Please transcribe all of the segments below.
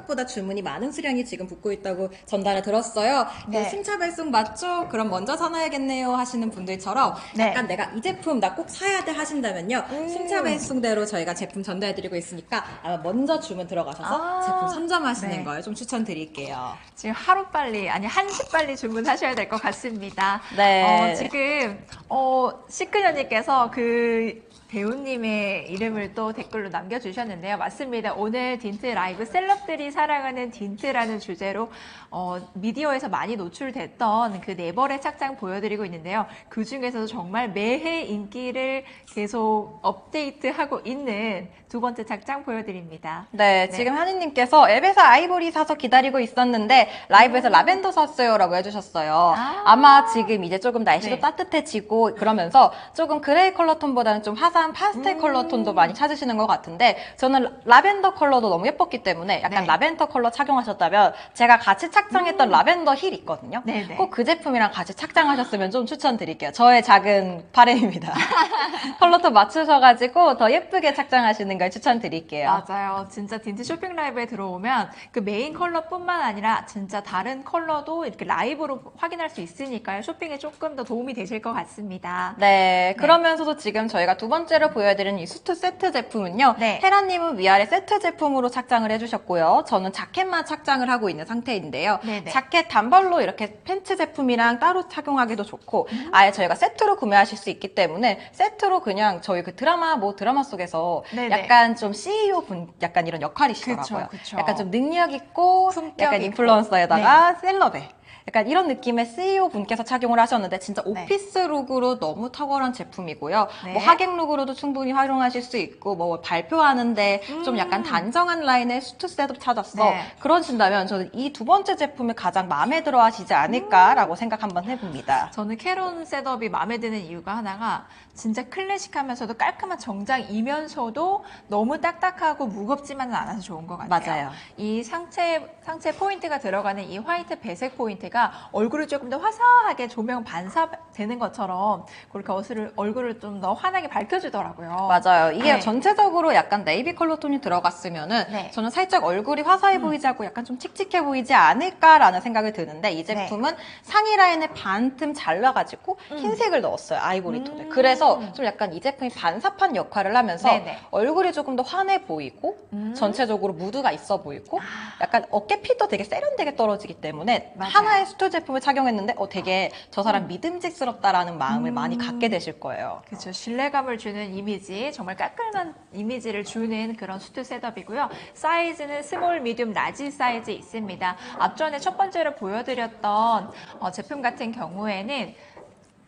생각보다 주문이 많은 수량이 지금 붙고 있다고 전달을 들었어요. 네. 네. 순차 배송 맞죠? 그럼 먼저 사놔야겠네요 하시는 분들처럼 네. 약간 내가 이 제품 나 꼭 사야 돼 하신다면요. 음. 순차 배송대로 저희가 제품 전달해드리고 있으니까 아마 먼저 주문 들어가셔서 아. 제품 선점하시는 네. 걸 좀 추천드릴게요. 지금 하루 빨리 아니 한 시 빨리 주문하셔야 될 것 같습니다. 네. 어, 지금 어 시크녀님께서 그 배우님의 이름을 또 댓글로 남겨주셨는데요. 맞습니다. 오늘 딘트 라이브 셀럽들이 사랑하는 딘트라는 주제로 어, 미디어에서 많이 노출됐던 그 네벌의 착장 보여드리고 있는데요. 그 중에서도 정말 매해 인기를 계속 업데이트하고 있는 두 번째 착장 보여드립니다. 네, 네. 지금 한이님께서 앱에서 아이보리 사서 기다리고 있었는데 라이브에서 라벤더 샀어요라고 해주셨어요. 아. 아. 마 지금 이제 조금 날씨도 네. 따뜻해지고 그러면서 조금 그레이 컬러 톤보다는 좀 화사 한 파스텔 음. 컬러 톤도 많이 찾으시는 것 같은데 저는 라벤더 컬러도 너무 예뻤기 때문에 약간 네. 라벤더 컬러 착용하셨다면 제가 같이 착장했던 라벤더 힐 있거든요. 네네. 꼭그 제품이랑 같이 착장하셨으면 좀 추천드릴게요. 저의 작은 바램입니다. 컬러 톤 맞추셔가지고 더 예쁘게 착장하시는 걸 추천드릴게요. 맞아요. 진짜 딘트 쇼핑 라이브에 들어오면 그 메인 컬러뿐만 아니라 진짜 다른 컬러도 이렇게 라이브로 확인할 수 있으니까요. 쇼핑에 조금 더 도움이 되실 것 같습니다. 네, 그러면서도 지금 저희가 두 번째 로 보여드리는 이 수트 세트 제품은요. 네. 헤라님은 위아래 세트 제품으로 착장을 해주셨고요. 저는 자켓만 착장을 하고 있는 상태인데요. 네네. 자켓 단벌로 이렇게 팬츠 제품이랑 따로 착용하기도 좋고, 아예 저희가 세트로 구매하실 수 있기 때문에 세트로 그냥 저희 그 드라마 뭐 드라마 속에서 네네. 약간 좀 CEO 분 약간 이런 역할이시더라고요. 그쵸, 그쵸. 약간 좀 능력 있고, 약간. 인플루언서에다가 셀럽에. 약간 이런 느낌의 CEO 분께서 착용을 하셨는데 진짜 네. 오피스 룩으로 너무 탁월한 제품이고요. 네. 뭐 하객 룩으로도 충분히 활용하실 수 있고 뭐 발표하는데 좀 약간 단정한 라인의 수트 셋업 찾았어. 음. 네. 그러신다면 저는 이 두 번째 제품이 가장 마음에 들어 하시지 않을까라고 생각 한번 해봅니다. 저는 캐론 셋업이 마음에 드는 이유가 하나가 진짜 클래식하면서도 깔끔한 정장이면서도 너무 딱딱하고 무겁지만은 않아서 좋은 것 같아요. 맞아요. 이 상체 상체 포인트가 들어가는 이 화이트 배색 포인트 가 얼굴을 조금 더 화사하게 조명 반사되는 것처럼 그렇게 얼굴을 얼굴을 좀 더 환하게 밝혀주더라고요. 맞아요. 이게 네. 전체적으로 약간 네이비 컬러 톤이 들어갔으면은 네. 저는 살짝 얼굴이 화사해 보이지 않고 약간 좀 칙칙해 보이지 않을까라는 생각이 드는데 이 제품은 상의 라인에 반틈 잘라가지고 음. 흰색을 넣었어요. 아이보리 톤에. 음. 그래서 좀 약간 이 제품이 반사판 역할을 하면서 네네. 얼굴이 조금 더 환해 보이고 음. 전체적으로 무드가 있어 보이고 약간 어깨 핏도 되게 세련되게 떨어지기 때문에 맞아요. 하나의 수트 제품을 착용했는데 어 되게 저 사람 믿음직스럽다라는 마음을 음. 많이 갖게 되실 거예요. 그렇죠. 신뢰감을 주는 이미지, 정말 깔끔한 이미지를 주는 그런 수트 셋업이고요. 사이즈는 스몰, 미디움, 라지 사이즈 있습니다. 앞전에 첫 번째로 보여드렸던 어, 제품 같은 경우에는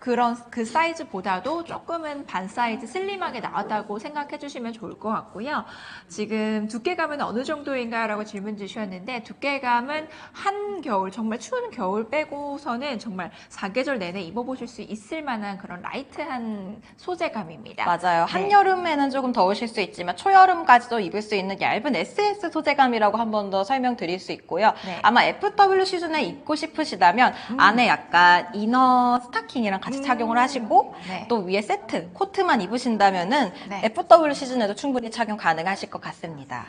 그런 그 사이즈보다도 조금은 반 사이즈 슬림하게 나왔다고 생각해 주시면 좋을 것 같고요. 지금 두께감은 어느 정도인가라고 질문 주셨는데 두께감은 한 겨울 정말 추운 겨울 빼고서는 정말 사계절 내내 입어보실 수 있을 만한 그런 라이트한 소재감입니다. 맞아요. 네. 한여름에는 조금 더우실 수 있지만 초여름까지도 입을 수 있는 얇은 SS 소재감이라고 한 번 더 설명드릴 수 있고요. 네. 아마 FW 시즌에 입고 싶으시다면 안에 약간 이너 스타킹이랑 같이 음. 착용을 하시고 네. 또 위에 세트 코트만 입으신다면은 네. FW 시즌에도 충분히 착용 가능하실 것 같습니다.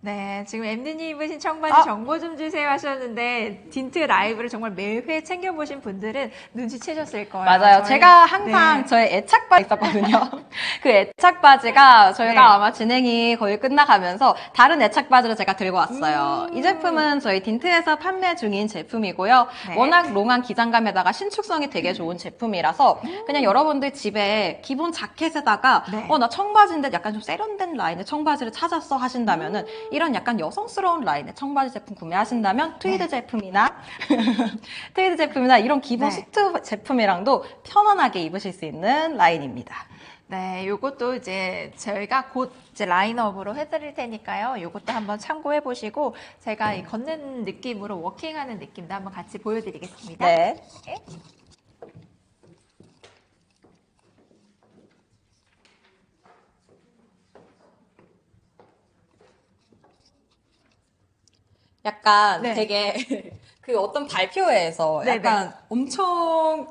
네, 지금 입으신 청바지 아. 정보 좀 주세요 하셨는데 딘트 라이브를 정말 매회 챙겨보신 분들은 눈치채셨을 거예요. 맞아요. 저희- 제가 항상 네. 저의 애착 바지 있었거든요. 그 애착 바지가 저희가 네. 아마 진행이 거의 끝나가면서 다른 애착 바지를 제가 들고 왔어요. 음. 이 제품은 저희 딘트에서 판매 중인 제품이고요. 네. 워낙 롱한 기장감에다가 신축성이 되게 좋은 제품이라서 그냥 여러분들 집에 기본 자켓에다가 음. 네. 어 나 청바지인데 약간 좀 세련된 라인의 청바지를 찾았어 하신다면은 이런 약간 여성스러운 라인의 청바지 제품 구매하신다면 트위드 제품이나 트위드 제품이나 이런 기본 네. 수트 제품이랑도 편안하게 입으실 수 있는 라인입니다. 네, 요것도 이제 저희가 곧 이제 라인업으로 해드릴 테니까요. 요것도 한번 참고해 보시고 제가 이 걷는 느낌으로 워킹하는 느낌도 한번 같이 보여드리겠습니다. 네. 약간 네. 되게 그 어떤 발표회에서 네, 약간 엄청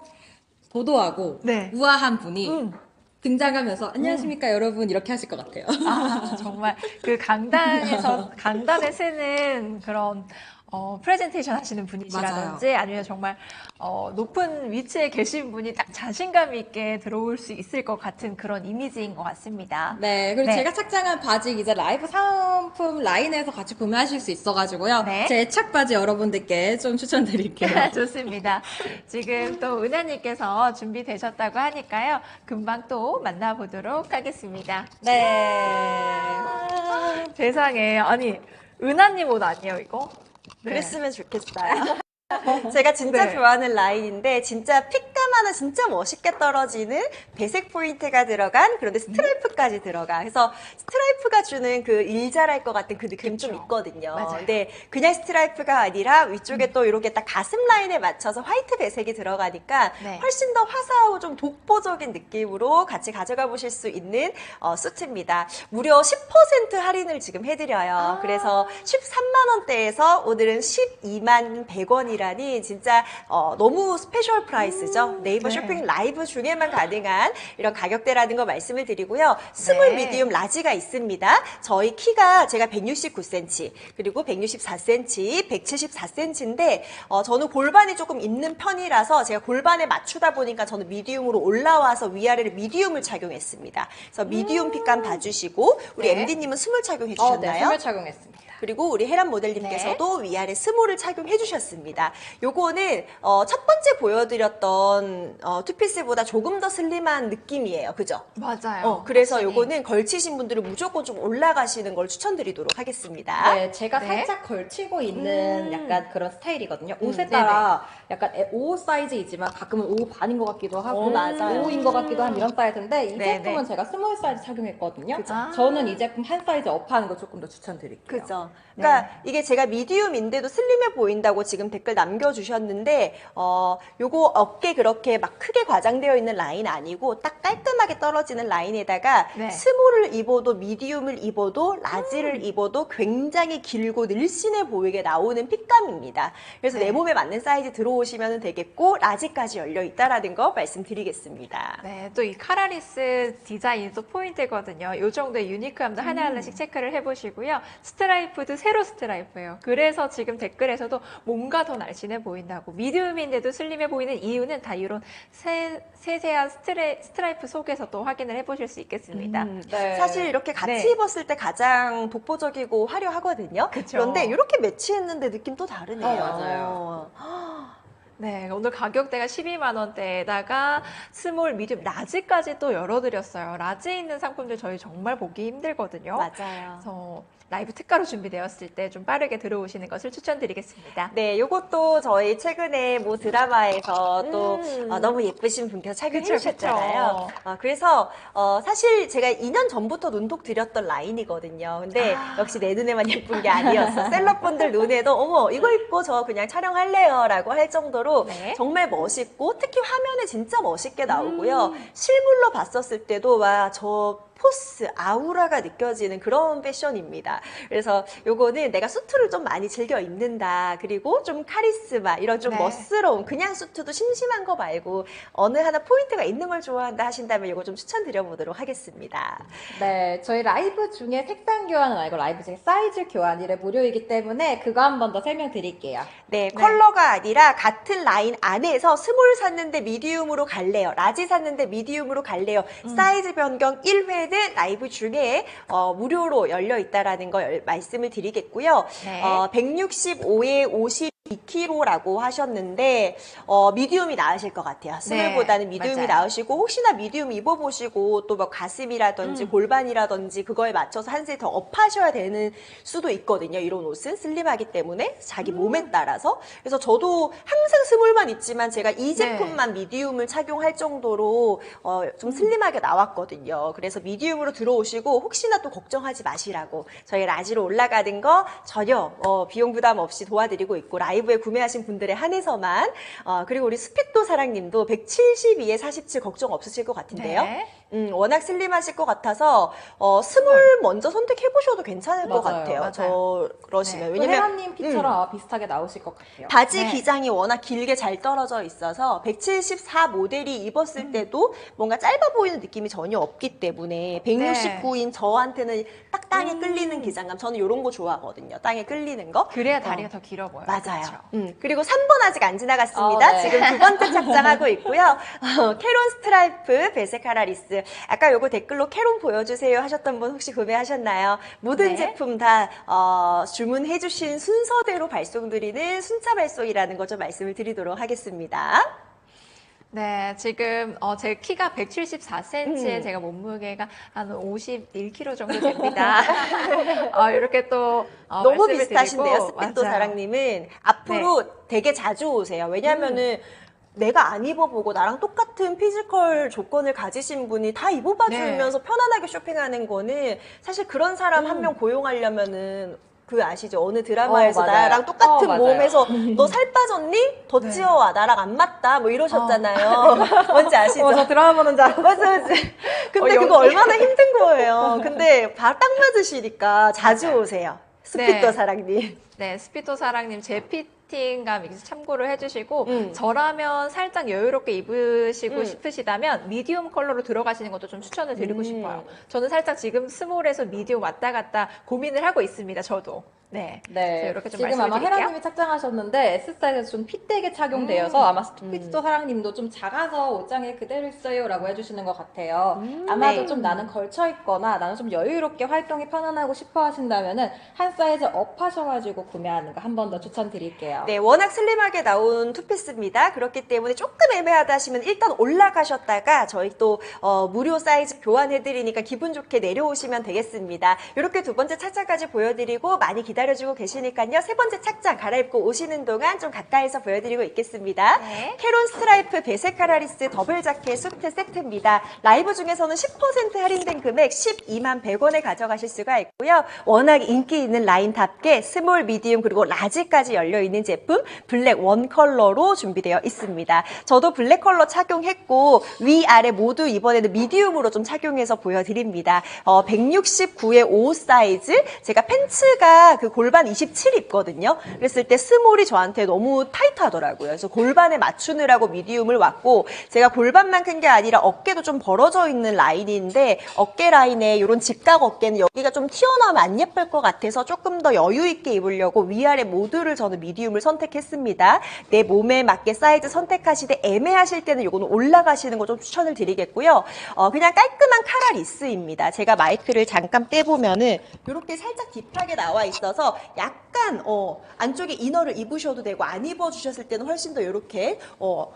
도도하고 네. 우아한 분이 음. 등장하면서 안녕하십니까 여러분 이렇게 하실 것 같아요. 아, 정말 그 강단에서 강단에 쓰는 그런 어, 프레젠테이션 하시는 분이시라든지 아니면 정말 어, 높은 위치에 계신 분이 딱 자신감 있게 들어올 수 있을 것 같은 그런 이미지인 것 같습니다. 네, 그리고 네. 제가 착장한 바지 이제 라이브 상품 라인에서 같이 구매하실 수 있어가지고요. 네. 제 착 바지 여러분들께 좀 추천드릴게요. 좋습니다. 지금 또 은하님께서 준비되셨다고 하니까요. 금방 또 만나보도록 하겠습니다. 네. 세상에 아니 은하님 옷 아니에요 이거? 네. 그랬으면 좋겠어요. 제가 진짜 네. 좋아하는 라인인데 진짜 핏감 하나 진짜 멋있게 떨어지는 배색 포인트가 들어간 그런데 스트라이프까지 들어가. 그래서 스트라이프가 주는 그 일잘할 것 같은 그 느낌 좀. 있거든요. 맞아요. 근데 그냥 스트라이프가 아니라 위쪽에 또 이렇게 딱 가슴 라인에 맞춰서 화이트 배색이 들어가니까 네. 훨씬 더 화사하고 좀 독보적인 느낌으로 같이 가져가 보실 수 있는 어, 수트입니다. 무려 10% 할인을 지금 해드려요. 아. 그래서 13만 원대에서 오늘은 12만 100원이라니 진짜 어, 너무 스페셜 프라이스죠. 네이버 네. 쇼핑 라이브 중에만 가능한 이런 가격대라는 거 말씀을 드리고요. 스몰, 네. 미디움, 라지가 있습니다. 저희 키가 제가 169cm 그리고 164cm, 174cm인데 어, 저는 골반이 조금 있는 편이라서 제가 골반에 맞추다 보니까 저는 미디움으로 올라와서 위아래를 미디움을 착용했습니다. 그래서 미디움 핏감 봐주시고 우리 네. MD님은 스몰 착용해 어, 주셨나요? 네, 선물 착용했습니다. 그리고 우리 혜란 모델님께서도 네. 위아래 스몰을 착용해 주셨습니다. 요거는 어, 첫 번째 보여드렸던 어, 투피스보다 조금 더 슬림한 느낌이에요. 그죠? 맞아요. 어, 그래서 확실히. 요거는 걸치신 분들은 무조건 좀 올라가시는 걸 추천드리도록 하겠습니다. 네, 제가 네. 살짝 걸치고 있는 음. 약간 그런 스타일이거든요. 옷에 음, 따라 약간 5 사이즈이지만 가끔은 5 반인 것 같기도 하고 어, 맞아요. 5인 것 같기도 한 이런 사이즈인데 이 네, 제품은 네. 제가 스몰 사이즈 착용했거든요. 그죠. 아. 저는 이 제품 한 사이즈 업하는 거 조금 더 추천드릴게요. 그죠. 그러니까 이게 제가 미디움인데도 슬림해 보인다고 지금 댓글 남겨주셨는데, 어, 요거 어깨 그렇게 막 크게 과장되어 있는 라인 아니고 딱 깔끔하게 떨어지는 라인에다가 네. 스몰을 입어도 미디움을 입어도 라지를 입어도 굉장히 길고 늘씬해 보이게 나오는 핏감입니다. 그래서 네. 내 몸에 맞는 사이즈 들어오시면 되겠고, 라지까지 열려 있다라는 거 말씀드리겠습니다. 네, 또 이 카라리스 디자인도 포인트거든요. 요 정도의 유니크함도 음. 하나하나씩 체크를 해보시고요. 스트라이프 도 세로 스트라이프예요. 그래서 지금 댓글에서도 뭔가 더 날씬해 보인다고. 미디움인데도 슬림해 보이는 이유는 다 이런 세, 세세한 스트레, 스트라이프 속에서 또 확인을 해보실 수 있겠습니다. 음, 네. 사실 이렇게 같이 네. 입었을 때 가장 독보적이고 화려하거든요. 그쵸. 그런데 이렇게 매치했는데 느낌 또 다르네요. 어, 맞아요. 네, 오늘 가격대가 12만 원대에다가 스몰, 미디움, 라지까지 또 열어드렸어요. 라지 있는 상품들 저희 정말 보기 힘들거든요. 맞아요. 그래서 라이브 특가로 준비되었을 때 좀 빠르게 들어오시는 것을 추천드리겠습니다. 네, 요것도 저희 최근에 뭐 드라마에서 또 음. 어, 너무 예쁘신 분께서 착용해 그쵸, 주셨잖아요. 그쵸. 어, 그래서 어, 사실 제가 2년 전부터 눈독 들였던 라인이거든요. 근데 아. 역시 내 눈에만 예쁜 게 아니었어. 셀럽분들 눈에도 어머 이거 입고 저 그냥 촬영할래요라고 할 정도로 네. 정말 멋있고 특히 화면에 진짜 멋있게 나오고요. 음. 실물로 봤었을 때도 와 저 포스, 아우라가 느껴지는 그런 패션입니다. 그래서 요거는 내가 수트를 좀 많이 즐겨 입는다. 그리고 좀 카리스마, 이런 좀 네. 멋스러운, 그냥 수트도 심심한 거 말고 어느 하나 포인트가 있는 걸 좋아한다 하신다면 요거 좀 추천드려보도록 하겠습니다. 네, 저희 라이브 중에 색상 교환은 아니고 라이브 중에 사이즈 교환이래 무료이기 때문에 그거 한 번 더 설명드릴게요. 네, 컬러가 아니라 같은 라인 안에서 스몰 샀는데 미디움으로 갈래요. 라지 샀는데 미디움으로 갈래요. 사이즈 변경 1회 는 라이브 중에 어, 무료로 열려 있다라는 거 열- 말씀을 드리겠고요. 네. 어, 165에 52kg라고 하셨는데 어, 미디움이 나으실 것 같아요. 스몰보다는 미디움이 네, 맞아요. 나으시고 혹시나 미디움 입어보시고 또 뭐 가슴이라든지 음. 골반이라든지 그거에 맞춰서 한세더 업하셔야 되는 수도 있거든요. 이런 옷은 슬림하기 때문에 자기 음. 몸에 따라서 그래서 저도 항상 스몰만 있지만 제가 이 네. 제품만 미디움을 착용할 정도로 어, 음. 좀 슬림하게 나왔거든요. 그래서 미디움으로 들어오시고 혹시나 또 걱정하지 마시라고 저희 라지로 올라가는 거 전혀 어, 비용 부담 없이 도와드리고 있고 라이브 에 구매하신 분들에 한해서만 어, 그리고 우리 스피또 사랑님도 172에 47 걱정 없으실 것 같은데요. 네. 음, 워낙 슬림하실 것 같아서 어, 스몰 먼저 선택해 보셔도 괜찮을 것 맞아요. 같아요. 맞아요. 저 그러시면 또 왜냐면 혜란님 피처럼 비슷하게 나오실 것 같아요. 바지 네. 기장이 워낙 길게 잘 떨어져 있어서 174 모델이 입었을 때도 뭔가 짧아 보이는 느낌이 전혀 없기 때문에 169인 저한테는 딱 땅에 끌리는 기장감. 저는 이런 거 좋아하거든요. 땅에 끌리는 거. 그래야 어. 다리가 더 길어 보여요. 맞아요. 그렇죠? 음, 그리고 3번 아직 안 지나갔습니다. 어, 네. 지금 두 번째 착장하고 있고요. 어, 캐론 스트라이프 베세카라리스. 아까 요거 댓글로 캐론 보여주세요 하셨던 분 혹시 구매하셨나요? 모든 네. 제품 다 어, 주문해주신 순서대로 발송드리는 순차 발송이라는 거 좀 말씀을 드리도록 하겠습니다. 네, 지금 어, 제 키가 174cm에 음. 제가 몸무게가 한 51kg 정도 됩니다. 어, 이렇게 또 어, 너무 비슷하신데요, 스피또. 사랑님은. 앞으로 되게 자주 오세요. 왜냐면은 내가 안 입어보고 나랑 똑같은 피지컬 조건을 가지신 분이 다 입어봐주면서 편안하게 쇼핑하는 거는 사실 그런 사람 한명 고용하려면은 그 아시죠? 어느 드라마에서 어. 나랑 똑같은 어. 몸에서 너 살 빠졌니? 더 네. 찌워와. 나랑 안 맞다. 뭐 이러셨잖아요. 뭔지 아시죠? 어, 저 드라마 보는 줄 알았어. 맞아, 맞아. 근데 어, 그거 얼마나 힘든 거예요. 근데 바- 딱 맞으시니까 자주 오세요. 스피또 네. 사랑님. 네, 스피토 사랑님 제 피 팅감 이렇게 참고를 해주시고 음. 저라면 살짝 여유롭게 입으시고 음. 싶으시다면 미디움 컬러로 들어가시는 것도 좀 추천을 드리고 음. 싶어요. 저는 살짝 지금 스몰에서 미디움 왔다 갔다 고민을 하고 있습니다. 저도. 네. 네. 이렇게 좀 지금 아마 말씀드릴게요. 헤라님이 착장하셨는데 S 사이즈가 좀 핏되게 착용되어서 음. 아마 스피스토 사랑님도 좀 작아서 옷장에 그대로 있어요라고 해주시는 것 같아요. 아마도 네. 좀 나는 걸쳐 있거나 나는 좀 여유롭게 활동이 편안하고 싶어 하신다면은 한 사이즈 업 하셔가지고 구매하는 거 한 번 더 추천드릴게요. 네, 워낙 슬림하게 나온 투피스입니다. 그렇기 때문에 조금 애매하다 하시면 일단 올라가셨다가 저희 또 어, 무료 사이즈 교환해드리니까 기분 좋게 내려오시면 되겠습니다. 이렇게 두 번째 착장까지 보여드리고 많이 기다려 주고 계시니까요. 세 번째 착장 갈아입고 오시는 동안 좀 가까이서 보여드리고 있겠습니다. 네. 캐론 스트라이프 베세카라리스 더블 자켓 수트 세트입니다. 라이브 중에서는 10% 할인된 금액 12만 100원에 가져가실 수가 있고요. 워낙 인기 있는 라인답게 스몰, 미디움 그리고 라지까지 열려 있는 제품 블랙 원 컬러로 준비되어 있습니다. 저도 블랙 컬러 착용했고 위 아래 모두 이번에는 미디움으로 좀 착용해서 보여드립니다. 어, 169의 5 사이즈 제가 팬츠가 그 골반 27 입거든요. 그랬을 때 스몰이 저한테 너무 타이트하더라고요. 그래서 골반에 맞추느라고 미디움을 왔고 제가 골반만 큰 게 아니라 어깨도 좀 벌어져 있는 라인인데 어깨 라인에 이런 직각 어깨는 여기가 좀 튀어나오면 안 예쁠 것 같아서 조금 더 여유 있게 입으려고 위아래 모두를 저는 미디움을 선택했습니다. 내 몸에 맞게 사이즈 선택하시되 애매하실 때는 이거는 올라가시는 거 좀 추천을 드리겠고요. 어, 그냥 깔끔한 카라 리스입니다. 제가 마이크를 잠깐 떼보면은 이렇게 살짝 딥하게 나와 있어서 약간 어, 안쪽에 이너를 입으셔도 되고 안 입어주셨을 때는 훨씬 더 이렇게 어,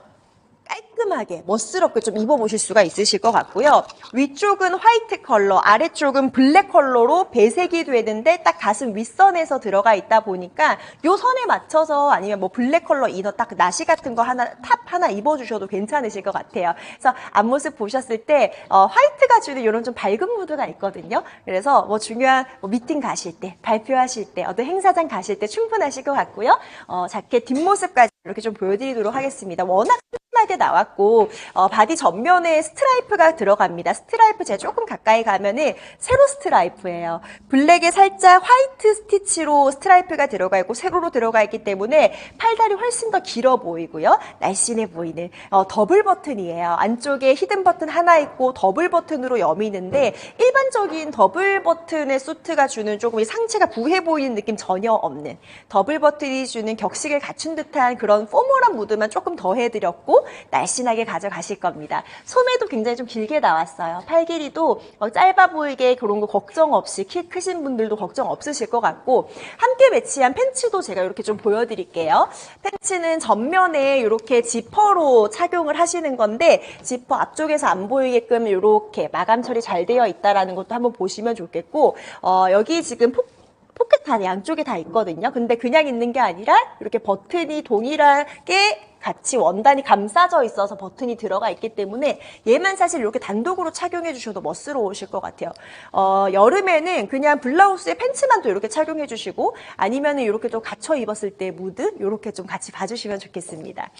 깔끔하게 멋스럽게 좀 입어보실 수가 있으실 것 같고요. 위쪽은 화이트 컬러, 아래쪽은 블랙 컬러로 배색이 되는데 딱 가슴 윗선에서 들어가 있다 보니까 요 선에 맞춰서 아니면 뭐 블랙 컬러 이너 딱 나시 같은 거 하나 탑 하나 입어주셔도 괜찮으실 것 같아요. 그래서 앞모습 보셨을 때 어, 화이트가 주는 이런 좀 밝은 무드가 있거든요. 그래서 뭐 중요한 뭐 미팅 가실 때, 발표하실 때, 어떤 행사장 가실 때 충분하실 것 같고요. 어, 자켓 뒷모습까지 이렇게 좀 보여드리도록 하겠습니다. 워낙 깔끔하게 나왔고 어, 바디 전면에 스트라이프가 들어갑니다. 스트라이프 제가 조금 가까이 가면은 세로 스트라이프예요. 블랙에 살짝 화이트 스티치로 스트라이프가 들어가 있고 세로로 들어가 있기 때문에 팔다리 훨씬 더 길어 보이고요. 날씬해 보이는 어, 더블 버튼이에요. 안쪽에 히든 버튼 하나 있고 더블 버튼으로 여미는데 일반적인 더블 버튼의 수트가 주는 조금 이 상체가 부해 보이는 느낌 전혀 없는 더블 버튼이 주는 격식을 갖춘 듯한 그런 포멀한 무드만 조금 더 해드렸고 날씬하게 가져가실 겁니다. 소매도 굉장히 좀 길게 나왔어요. 팔 길이도 막 짧아 보이게 그런 거 걱정 없이 키 크신 분들도 걱정 없으실 것 같고 함께 매치한 팬츠도 제가 이렇게 좀 보여드릴게요. 팬츠는 전면에 이렇게 지퍼로 착용을 하시는 건데 지퍼 앞쪽에서 안 보이게끔 이렇게 마감 처리 잘 되어 있다라는 것도 한번 보시면 좋겠고 어, 여기 지금 폭 포켓 다 양쪽에 다 있거든요. 근데 그냥 있는 게 아니라 이렇게 버튼이 동일하게 같이 원단이 감싸져 있어서 버튼이 들어가 있기 때문에 얘만 사실 이렇게 단독으로 착용해 주셔도 멋스러우실 것 같아요. 어, 여름에는 그냥 블라우스에 팬츠만 또 이렇게 착용해 주시고 아니면은 이렇게 좀 갖춰 입었을 때 무드 이렇게 좀 같이 봐주시면 좋겠습니다.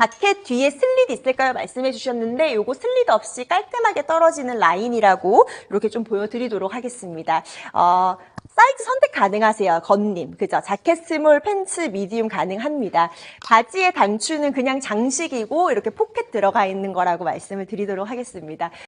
자켓 뒤에 슬릿 있을까요? 말씀해 주셨는데 요거 슬릿 없이 깔끔하게 떨어지는 라인이라고 이렇게 좀 보여드리도록 하겠습니다. 어, 사이즈 선택 가능하세요. 건님. 그죠? 자켓 스몰, 팬츠 미디움 가능합니다. 바지의 단추는 그냥 장식이고 이렇게 포켓 들어가 있는 거라고 말씀을 드리도록 하겠습니다.